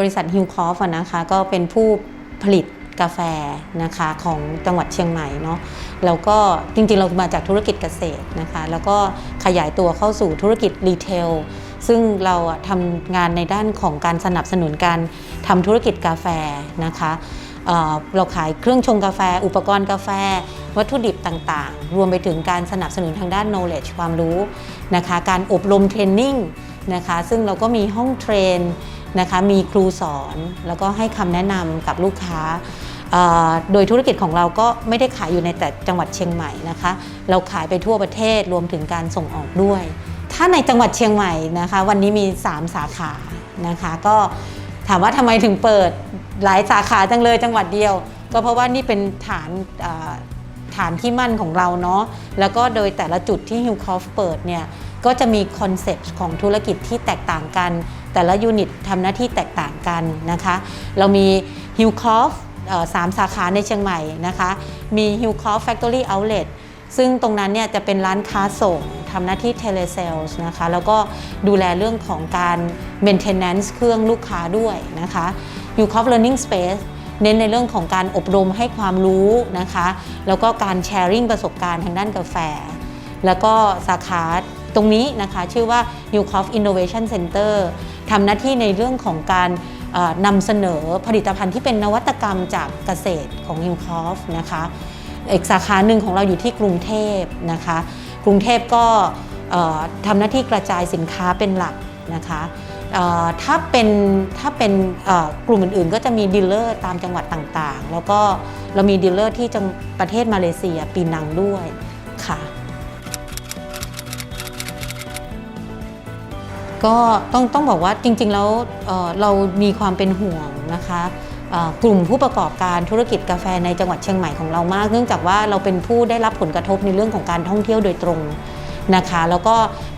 บริษัทฮิวคอฟนะคะก็เป็นผู้ผลิตกาแฟนะคะของจังหวัดเชียงใหม่เนาะแล้วก็จริงๆเรามาจากธุรกิจเกษตรนะคะแล้วก็ขยายตัวเข้าสู่ธุรกิจรีเทลซึ่งเราทำงานในด้านของการสนับสนุนการทำธุรกิจกาแฟนะคะเเราขายเครื่องชงกาแฟ อุปกรณ์กาแฟ วัตถุดิบต่างๆ รวมไปถึงการสนับสนุนทางด้าน knowledge ความรู้นะคะ การอบรมเทรนนิ่งนะคะ ซึ่งเราก็มีห้องเทรน นะคะมีครูสอนแล้วก็ให้คำแนะนำกับลูกค้า โดยธุรกิจของเราก็ไม่ได้ขายอยู่ในแต่จังหวัดเชียงใหม่นะคะ เราขายไปทั่วประเทศรวมถึงการส่งออกด้วย ถ้าในจังหวัดเชียงใหม่นะคะ วันนี้มี 3 สาขานะคะ ก็ถามว่าทำไมถึงเปิดหลายสาขาจังเลยจังหวัดเดียว ก็เพราะว่านี่เป็นฐานฐานที่มั่นของเราเนาะแล้วก็โดยแต่ละจุดที่ h i l c o f เปิดเนี่ยก็จะมีคอนเซปต์ของธุรกิจที่แตกต่างกัน แต่ละยูนิตทำหน้าที่แตกต่างกันนะคะ เรามี h i l c o f สามสาขาในเชียงใหม่นะคะ มี h i l c o f Factory Outlet ซึ่งตรงนั้นเนี่ยจะเป็นร้านค้าส่งทำหน้าที่ telesales นะคะ แล้วก็ดูแลเรื่องของการ maintenance เครื่องลูกค้าด้วยนะคะ h i l c o f Learning Space เน้นในเรื่องของการอบรมให้ความรู้นะคะ แล้วก็การแชร์ริ่งประสบการณ์ทางด้านกาแฟ แล้วก็สาขาตรงนี้นะคะ ชื่อว่า u c o f Innovation Center ทำหน้าที่ในเรื่องของการนำเสนอผลิตภัณฑ์ที่เป็นนวัตกรรมจากเกษตรของ u c o f นะคะอีกสาขาหนึ่งของเราอยู่ที่กรุงเทพนะคะ กรุงเทพก็ทำหน้าที่กระจายสินค้าเป็นหลักนะคะถ้าเป็นถ้าเป็นกลุ่มอื่นๆ ก็จะมีดีลเลอร์ตามจังหวัดต่างๆ แล้วก็เรามีดีลเลอร์ที่จังประเทศมาเลเซียปีนังด้วยค่ะ ก็ต้องต้องบอกว่าจริงๆแล้วเเรามีความเป็นห่วงนะคะกลุ่มผู้ประกอบการธุรกิจกาแฟในจังหวัดเชียงใหม่ของเรามาก เนื่องจากว่าเราเป็นผู้ได้รับผลกระทบในเรื่องของการท่องเที่ยวโดยตรงนะคะแล้วก็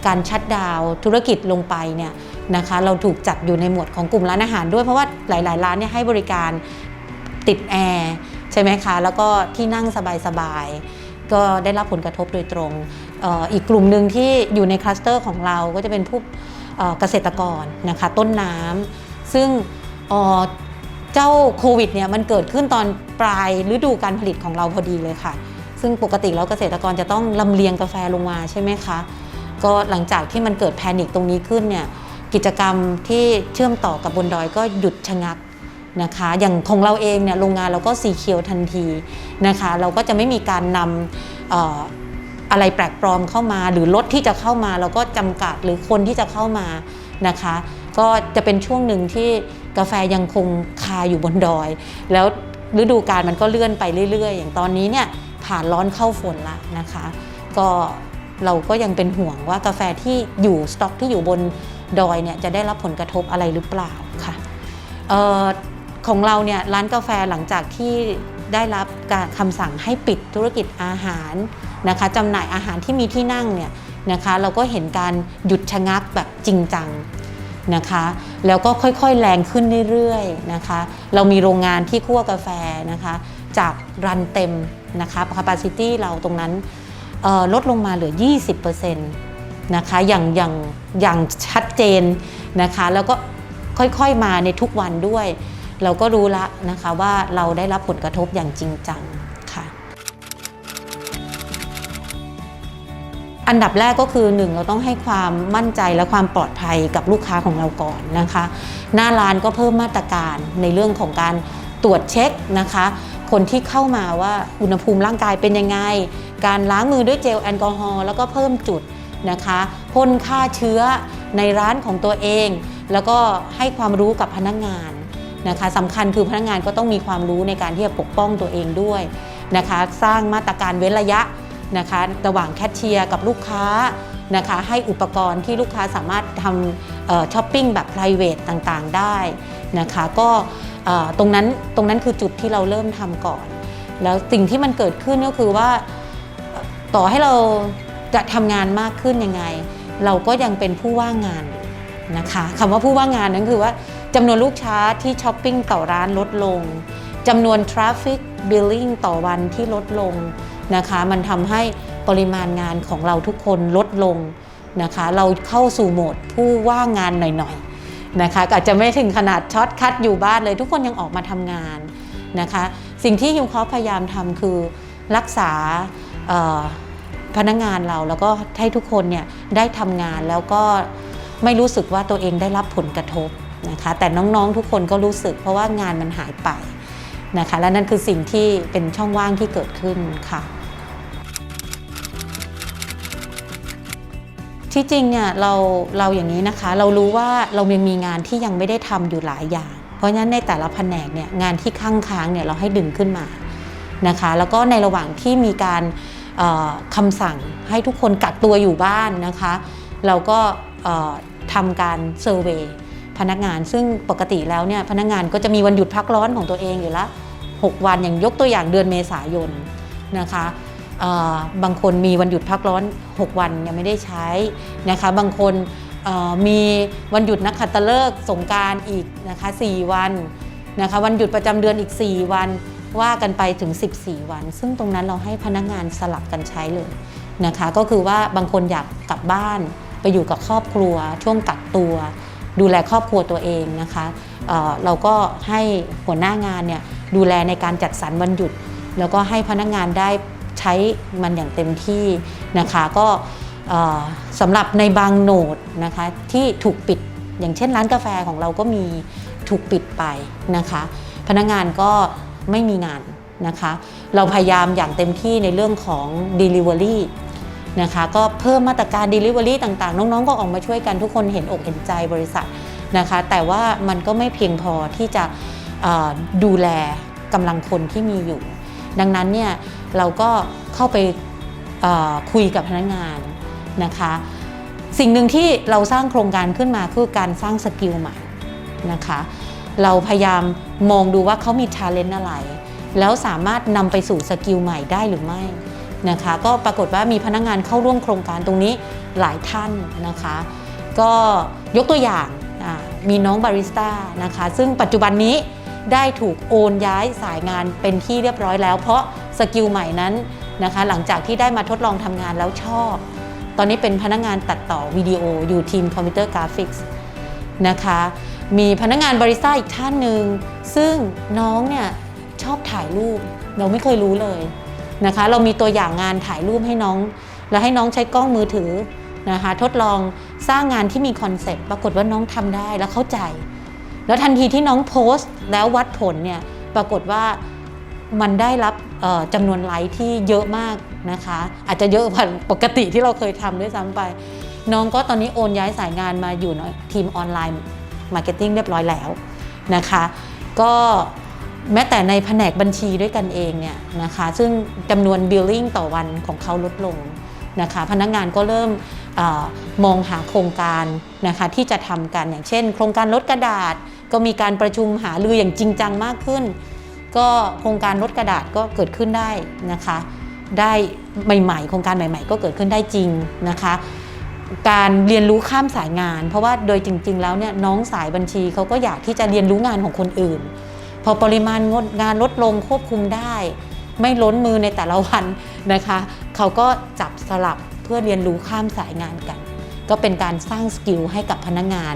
การชัดดาวธุรกิจลงไปเนี่ยนะคะเราถูกจัดอยู่ในหมวดของกลุ่มร้านอาหารด้วยเพราะว่าหลาย ๆ ร้านเนี่ยให้บริการติดแอร์ใช่ไหมคะแล้วก็ที่นั่งสบาย ๆ ก็ได้รับผลกระทบโดยตรงอออีกกลุ่มหนึ่งที่อยู่ในคลัสเตอร์ของเราก็จะเป็นผู้ เกษตรกรนะคะต้นน้ำซึ่งเจ้าโควิดเนี่ยมันเกิดขึ้นตอนปลายฤดูการผลิตของเราพอดีเลยค่ะ ซึ่งปกติแล้วเกษตรกรจะต้องลำเลียงกาแฟลงมาใช่ไหมคะก็หลังจากที่มันเกิดแพนิคตรงนี้ขึ้นเนี่ยกิจกรรมที่เชื่อมต่อกับบนดอยก็หยุดชะงักนะคะ อย่างของเราเองเนี่ยโรงงานเราก็สีเขียวทันทีนะคะ เราก็จะไม่มีการนำ อะไรแปลกปลอมเข้ามา หรือรถที่จะเข้ามาเราก็จำกัดหรือคนที่จะเข้ามานะคะ ก็จะเป็นช่วงหนึ่งที่กาแฟยังคงคาอยู่บนดอย แล้วฤดูกาลมันก็เลื่อนไปเรื่อย ๆ อย่างตอนนี้เนี่ยผ่านร้อนเข้าฝนละนะคะ ก็เราก็ยังเป็นห่วงว่ากาแฟที่อยู่สต็อกที่อยู่บนดอยเนี่ยจะได้รับผลกระทบอะไรหรือเปล่าค่ะออของเราเนี่ยร้านกาแฟหลังจากที่ ได้รับการคำสั่งให้ปิดธุรกิจอาหารนะคะจำหน่ายอาหารที่มีที่นั่งเนี่ยนะคะเราก็เห็นการหยุดชะงักแบบจริงจังนะคะแล้วก็ค่อยๆแรงขึ้นเรื่อยๆนะคะเรามีโรงงานที่คั่วกาแฟนะคะจากรันเต็มนะคะ capacity เราตรงนั้นลดลงมาเหลือ 20%นะคะอย่างอย่างอย่างชัดเจนนะคะแล้วก็ค่อยๆมาในทุกวันด้วย เราก็รู้ละนะคะว่าเราได้รับผลกระทบอย่างจริงจังค่ะ อันดับแรกก็คือหนึ่งเราต้องให้ความมั่นใจและความปลอดภัยกับลูกค้าของเราก่อนนะคะ หน้าร้านก็เพิ่มมาตรการในเรื่องของการตรวจเช็คนะคะ คนที่เข้ามาว่าอุณหภูมิร่างกายเป็นยังไง การล้างมือด้วยเจลแอลกอฮอล์แล้วก็เพิ่มจุดนะคะพ่นฆ่าเชื้อในร้านของตัวเอง แล้วก็ให้ความรู้กับพนักงาน นะคะสำคัญคือพนักงานก็ต้องมีความรู้ในการที่จะปกป้องตัวเองด้วยนะคะสร้างมาตรการเว้นระยะนะคะระหว่างแคชเชียร์กับลูกค้านะคะให้อุปกรณ์ที่ลูกค้าสามารถทำช้อปปิ้งแบบ p r i v a t ต่างๆได้นะคะก็ตรงนั้นตรงนั้นคือจุดที่เราเริ่มทำก่อน แล้วสิ่งที่มันเกิดขึ้นก็คือว่าต่อให้เราจะทำงานมากขึ้นยังไง เราก็ยังเป็นผู้ว่างงานอยู่ นะคะคำว่าผู้ว่างงานนั้นคือว่าจำนวนลูกค้าที่ช้อปปิ้งต่อร้านลดลงจำนวน Traffic Billing ต่อวันที่ลดลงนะคะ มันทำให้ปริมาณงานของเราทุกคนลดลงนะคะ เราเข้าสู่โหมดผู้ว่างงานหน่อยๆนะคะอาจจะไม่ถึงขนาดช็อตคัดอยู่บ้านเลยทุกคนยังออกมาทำงานนะคะ สิ่งที่ยูคอพยายามทำคือรักษาพนักงานเราแล้วก็ให้ทุกคนเนี่ยได้ทำงานแล้วก็ ไม่รู้สึกว่าตัวเองได้รับผลกระทบนะคะแต่น้องๆทุกคนก็รู้สึก เพราะว่างานมันหายไปนะคะและนั่นคือสิ่งที่เป็นช่องว่างที่เกิดขึ้นค่ะ ที่จริงเนี่ยเราเราอย่างนี้นะคะ เรารู้ว่าเรายังมีงานที่ยังไม่ได้ทำอยู่หลายอย่าง เพราะฉะนั้นในแต่ละแผนกเนี่ยงานที่ข้างค้างเนี่ยเราให้ดึงขึ้นมานะคะ แล้วก็ในระหว่างที่มีการคำสั่งให้ทุกคนกักตัวอยู่บ้านนะคะ เราก็ ทำการเซอร์เวยพนักงาน ซึ่งปกติแล้วเนี่ยพนักงานก็จะมีวันหยุดพักร้อนของตัวเองอยู่ละ 6 วันอย่างยกตัวอย่างเดือนเมษายนนะคะบางคนมีวันหยุดพักร้อน 6 วันยังไม่ได้ใช้นะคะ บางคนมีวันหยุดนักขัตฤกษ์สงการอีกนะคะ 4 วันนะคะ วันหยุดประจำเดือนอีก 4 วันว่ากันไปถึง 14 วัน ซึ่งตรงนั้นเราให้พนักงานสลับกันใช้เลยนะคะ ก็คือว่าบางคนอยากกลับบ้าน ไปอยู่กับครอบครัว ช่วงกักตัว ดูแลครอบครัวตัวเองนะคะเเราก็ให้หัวหน้างานเนี่ยดูแลในการจัดสรรวันหยุด แล้วก็ให้พนักงานได้ใช้มันอย่างเต็มที่นะคะก็สำหรับในบางโหนดนะคะที่ถูกปิดอย่างเช่นร้านกาแฟของเราก็มีถูกปิดไปนะคะ พนักงานก็ไม่มีงานนะคะ เราพยายามอย่างเต็มที่ในเรื่องของ Delivery นะคะ ก็เพิ่มมาตรการ Delivery ต่างๆ น้องๆ ก็ออกมาช่วยกันทุกคนเห็นอกเห็นใจบริษัทนะคะ แต่ว่ามันก็ไม่เพียงพอที่จะดูแลกำลังคนที่มีอยู่ ดังนั้นเนี่ยเราก็เข้าไปคุยกับพนักงานนะคะ สิ่งหนึ่งที่เราสร้างโครงการขึ้นมาคือการสร้างสกิลใหม่นะคะ เราพยายามมองดูว่าเขามี talent อะไร แล้วสามารถนำไปสู่สกิลใหม่ได้หรือไม่ นะคะ ก็ปรากฏว่ามีพนักงานเข้าร่วมโครงการตรงนี้หลายท่านนะคะ ก็ยกตัวอย่างมีน้องบาริสต้านะคะ ซึ่งปัจจุบันนี้ได้ถูกโอนย้ายสายงานเป็นที่เรียบร้อยแล้ว เพราะสกิลใหม่นั้นนะคะ หลังจากที่ได้มาทดลองทำงานแล้วชอบ ตอนนี้เป็นพนักงานตัดต่อวิดีโออยู่ทีมคอมพิวเตอร์กราฟิกส์นะคะ มีพนักงานบาริษัทอีกท่านหนึ่ง ซึ่งน้องเนี่ยชอบถ่ายรูป เราไม่เคยรู้เลย นะคะ เรามีตัวอย่างงานถ่ายรูปให้น้อง แล้วให้น้องใช้กล้องมือถือนะคะ ทดลองสร้างงานที่มีคอนเซ็ปต์ปรากฏว่าน้องทำได้แล้วเข้าใจ แล้วทันทีที่น้องโพสต์ แล้ววัดผลเนี่ยปรากฏว่ามันได้รับจำนวนไลค์ที่เยอะมากนะคะ อาจจะเยอะกว่าปกติที่เราเคยทำด้วยซ้ำไป น้องก็ตอนนี้โอนย้ายสายงานมาอยู่ในทีมออนไลน์มาร์เก็ตติ้งเรียบร้อยแล้วนะคะ ก็ แม้แต่ในแผนกบัญชีด้วยกันเองเนี่ยนะคะซึ่งจำนวน billing ต่อวันของเขาลดลงนะคะพนักงานก็เริ่มออมองหาโครงการนะคะที่จะทำกันอย่างเช่น โครงการลดกระดาษก็มีการประชุมหารืออย่างจริงจังมากขึ้น ก็โครงการลดกระดาษก็เกิดขึ้นได้นะคะ ได้ใหม่ ๆ โครงการใหม่ ๆ ก็เกิดขึ้นได้จริงนะคะการเรียนรู้ข้ามสายงาน เพราะว่าโดยจริง ๆ แล้วเนี่ยน้องสายบัญชีเขาก็อยากที่จะเรียนรู้งานของคนอื่น พอปริมาณงดงานลดลงควบคุมได้ ไม่ล้นมือในแต่ละวันนะคะ เขาก็จับสลับเพื่อเรียนรู้ข้ามสายงานกัน ก็เป็นการสร้างสกิลให้กับพนักงาน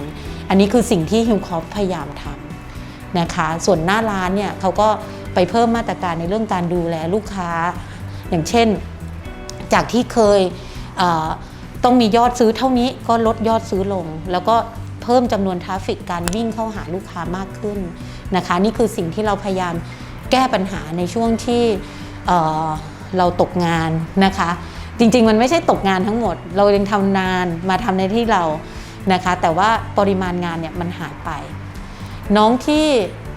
อันนี้คือสิ่งที่ฮิวคอฟพยายามทำนะคะ ส่วนหน้าร้านเนี่ยเขาก็ไปเพิ่มมาตรการในเรื่องการดูแลลูกค้า อย่างเช่น จากที่เคยเต้องมียอดซื้อเท่านี้ก็ลดยอดซื้อลง แล้วก็เพิ่มจำนวนทราฟฟิกการวิ่งเข้าหาลูกค้ามากขึ้น นะคะ นี่คือสิ่งที่เราพยายามแก้ปัญหาในช่วงที่เเราตกงานนะคะ จริงๆมันไม่ใช่ตกงานทั้งหมด เรายังทำนานมาทำในที่เรานะคะ แต่ว่าปริมาณงานเนี่ยมันหายไป น้องที่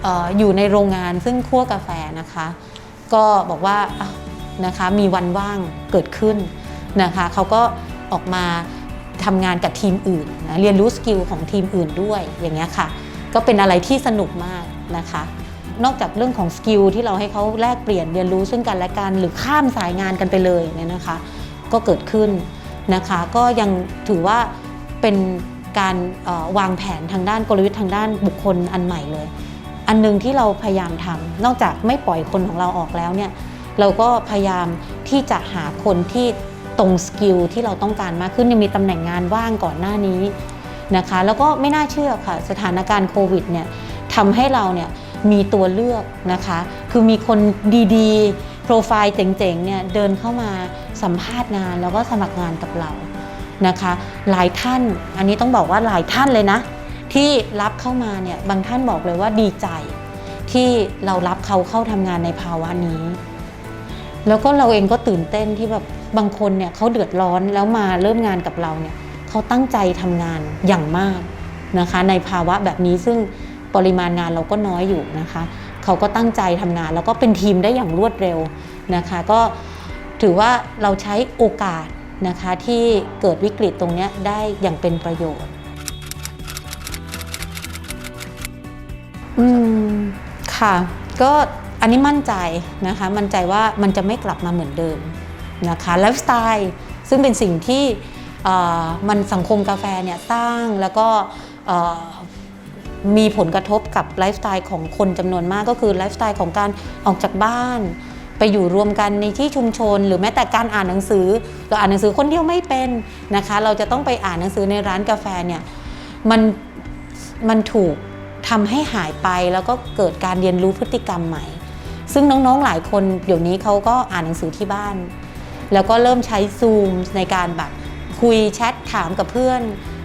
ออยู่ในโรงงานซึ่งคั่วกาแฟนะคะ ก็บอกว่านะคะมีวันว่างเกิดขึ้นนะคะเขาก็ออกมาทำงานกับทีมอื่นนะเรียนรู้สกิลของทีมอื่นด้วยอย่างเงี้ยค่ะ ก็เป็นอะไรที่สนุกมาก นะคะ นอกจากเรื่องของสกิลที่เราให้เขาแลกเปลี่ยนเรียนรู้ซึ่งกันและกันหรือข้ามสายงานกันไปเลยเนี่ยนะคะ ก็เกิดขึ้นนะคะ ก็ยังถือว่าเป็นการวางแผนทางด้านกลยุทธ์ทางด้านบุคคลอันใหม่เลย อันหนึงที่เราพยายามทำนอกจากไม่ปล่อยคนของเราออกแล้วเนี่ยเราก็พยายามที่จะหาคนที่ตรงสกิลที่เราต้องการมากขึ้นยังมีตำแหน่งงานว่างก่อนหน้านี้นะคะ แล้วก็ไม่น่าเชื่อค่ะ สถานการณ์โควิดเนี่ย ทำให้เราเนี่ยมีตัวเลือกนะคะ คือมีคนดีๆ โปรไฟล์เจ๋งๆเนี่ยเดินเข้ามาสัมภาษณ์งานแล้วก็สมัครงานกับเรานะคะ หลายท่านอันนี้ต้องบอกว่าหลายท่านเลยนะ ที่รับเข้ามาเนี่ยบางท่านบอกเลยว่าดีใจ ที่เรารับเขาเข้าทำงานในภาวะนี้ แล้วก็เราเองก็ตื่นเต้นที่แบบบางคนเนี่ยเขาเดือดร้อนแล้วมาเริ่มงานกับเราเนี่ยเขาตั้งใจทำงานอย่างมากนะคะ ในภาวะแบบนี้ซึ่ง ปริมาณงานเราก็น้อยอยู่นะคะ เขาก็ตั้งใจทำงานแล้วก็เป็นทีมได้อย่างรวดเร็วนะคะ ก็ถือว่าเราใช้โอกาสนะคะที่เกิดวิกฤตตรงนี้ได้อย่างเป็นประโยชน์อืมค่ะ ก็อันนี้มั่นใจนะคะ มั่นใจว่ามันจะไม่กลับมาเหมือนเดิมนะคะไลฟ์สไตล์ซึ่งเป็นสิ่งที่อ่อมันสังคมกาแฟเนี่ยสร้างแล้วก็อ่อ มีผลกระทบกับไลฟ์สไตล์ของคนจำนวนมากก็คือไลฟ์สไตล์ของการออกจากบ้าน ไปอยู่รวมกันในที่ชุมชน หรือแม้แต่การอ่านหนังสือ เราอ่านหนังสือคนเดียวไม่เป็นนะคะ เราจะต้องไปอ่านหนังสือในร้านกาแฟเนี่ยมันมันถูกทำให้หายไปแล้วก็เกิดการเรียนรู้พฤติกรรมใหม่ ซึ่งน้องๆหลายคนเดี๋ยวนี้เขาก็อ่านหนังสือที่บ้าน แล้วก็เริ่มใช้ Zoom ในการแบบคุยแชทถามกับเพื่อน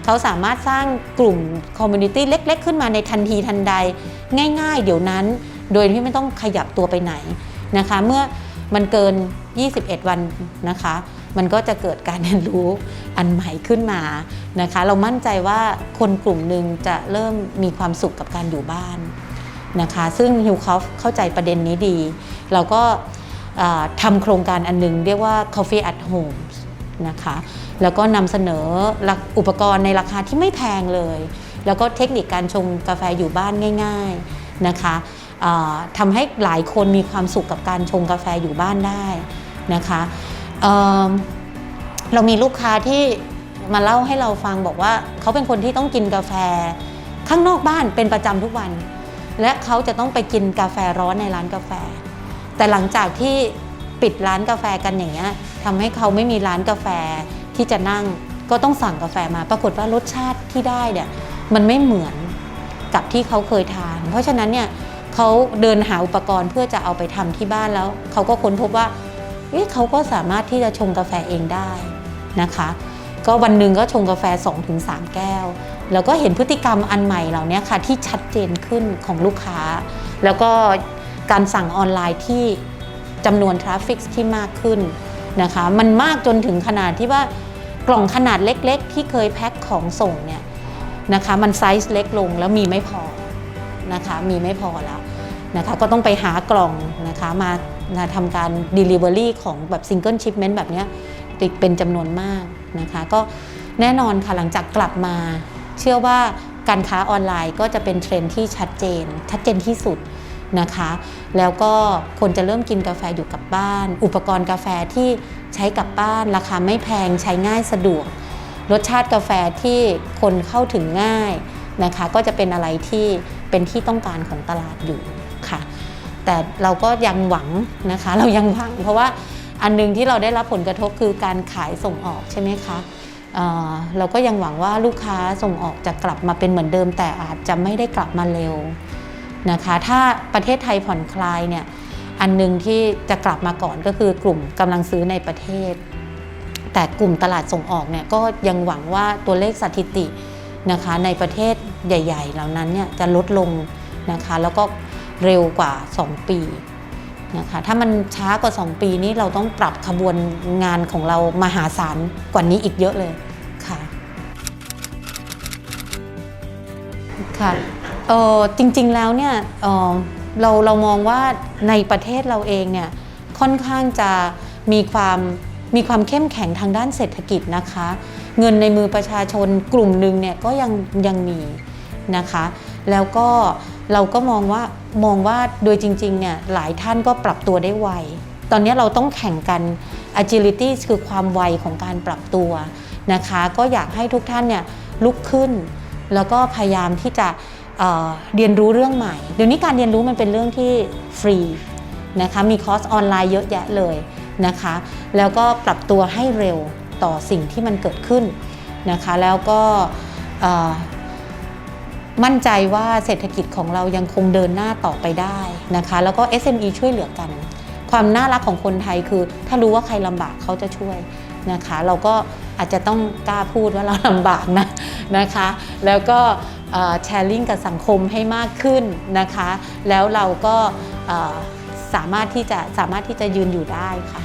เขาสามารถสร้างกลุ่มคอมมูนิตี้เล็ก ๆ ขึ้นมาในทันทีทันใด ง่าย ๆ เดี๋ยวนั้น โดยที่ไม่ต้องขยับตัวไปไหนนะคะ เมื่อมันเกิน 21 วันนะคะ มันก็จะเกิดการเรียนรู้อันใหม่ขึ้นมานะคะ เรามั่นใจว่าคนกลุ่มหนึ่งจะเริ่มมีความสุขกับการอยู่บ้านนะคะ ซึ่งฮิวคอฟเข้าใจประเด็นนี้ดี เราก็ทำโครงการอันหนึงเรียกว่า Coffee at Home นะคะ แล้วก็นำเสนออุปกรณ์ในราคาที่ไม่แพงเลย แล้วก็เทคนิคการชงกาแฟอยู่บ้านง่าย ๆนะคะทำให้หลายคนมีความสุขกับการชงกาแฟอยู่บ้านได้นะคะเเรามีลูกค้าที่มาเล่าให้เราฟังบอกว่า เขาเป็นคนที่ต้องกินกาแฟข้างนอกบ้านเป็นประจำทุกวัน และเขาจะต้องไปกินกาแฟร้อนในร้านกาแฟ แต่หลังจากที่ปิดร้านกาแฟกันอย่างเงี้ยทำให้เขาไม่มีร้านกาแฟ ที่จะนั่งก็ต้องสั่งกาแฟมา ปรากฏว่ารสชาติที่ได้เนี่ยมันไม่เหมือนกับที่เขาเคยทาน เพราะฉะนั้นเนี่ยเขาเดินหาอุปกรณ์เพื่อจะเอาไปทำที่บ้านแล้ว เขาก็ค้นพบว่าเอ๊ะเขาก็สามารถที่จะชงกาแฟเองได้นะคะ ก็วันหนึ่งก็ชงกาแฟ 2-3 แก้ว แล้วก็เห็นพฤติกรรมอันใหม่เหล่านี้ค่ะที่ชัดเจนขึ้นของลูกค้า แล้วก็การสั่งออนไลน์ที่จำนวนทราฟฟิกที่มากขึ้นนะคะ มันมากจนถึงขนาดที่ว่า กล่องขนาดเล็กๆ ที่เคยแพ็คของส่งเนี่ยนะคะมันไซส์เล็กลงแล้วมีไม่พอนะคะมีไม่พอแล้วนะคะก็ต้องไปหากล่องนะคะมามาทำการ Delivery ของแบบ Single Shipment แบบนี้ยเป็นจำนวนมากนะคะก็แน่นอนค่ะหลังจากกลับมา เชื่อว่าการค้าออนไลน์ก็จะเป็นเทรนที่ชัดเจน ชัดเจนที่สุด นะคะ แล้วก็คนจะเริ่มกินกาแฟอยู่กับบ้าน อุปกรณ์กาแฟที่ใช้กับบ้านราคาไม่แพงใช้ง่ายสะดวก รสชาติกาแฟที่คนเข้าถึงง่ายนะคะ ก็จะเป็นอะไรที่เป็นที่ต้องการของตลาดอยู่ค่ะ แต่เราก็ยังหวังนะคะ เรายังหวัง เพราะว่าอันหนึงที่เราได้รับผลกระทบคือการขายส่งออกใช่ไหมคะเเราก็ยังหวังว่าลูกค้าส่งออกจะกลับมาเป็นเหมือนเดิม แต่อาจจะไม่ได้กลับมาเร็ว นะคะถ้าประเทศไทยผ่อนคลายเนี่ยอันหนึ่งที่จะกลับมาก่อนก็คือกลุ่มกำลังซื้อในประเทศ แต่กลุ่มตลาดส่งออกเนี่ยก็ยังหวังว่าตัวเลขสถิตินะคะในประเทศใหญ่ ๆ เหล่านั้นเนี่ยจะลดลงนะคะแล้วก็เร็วกว่า 2 ปีนะคะถ้ามันช้ากว่า 2 ปีนี้เราต้องปรับขบวนงานของเรามหาศาลกว่านี้อีกเยอะเลยค่ะค่ะ เออจริงๆแล้วเนี่ยเออเราเรามองว่าในประเทศเราเองเนี่ยค่อนข้างจะมีความมีความเข้มแข็งทางด้านเศรษฐกิจนะคะ เงินในมือประชาชนกลุ่มหนึ่งเนี่ยก็ยังยังมีนะคะ แล้วก็เราก็มองว่ามองว่าโดยจริงๆเนี่ยหลายท่านก็ปรับตัวได้ไว ตอนนี้เราต้องแข่งกัน agility คือความไวของการปรับตัวนะคะ ก็อยากให้ทุกท่านเนี่ยลุกขึ้น แล้วก็พยายามที่จะ เเรียนรู้เรื่องใหม่ เดี๋ยวนี้การเรียนรู้มันเป็นเรื่องที่ฟรีนะคะมีคอร์สออนไลน์เยอะแยะเลยนะคะ แล้วก็ปรับตัวให้เร็วต่อสิ่งที่มันเกิดขึ้นนะคะ แล้วก็มั่นใจว่าเศรษฐกิจของเรายังคงเดินหน้าต่อไปได้นะคะ แล้วก็ SME ช่วยเหลือกัน ความน่ารักของคนไทยคือ ถ้ารู้ว่าใครลำบากเขาจะช่วยนะคะ เราก็อาจจะต้องกล้าพูดว่าเราลำบากนะนะคะ แล้วก็ แชร์ลิงกับสังคมให้มากขึ้นนะคะ แล้วเราก็สามารถที่จะสามารถที่จะยืนอยู่ได้ค่ะ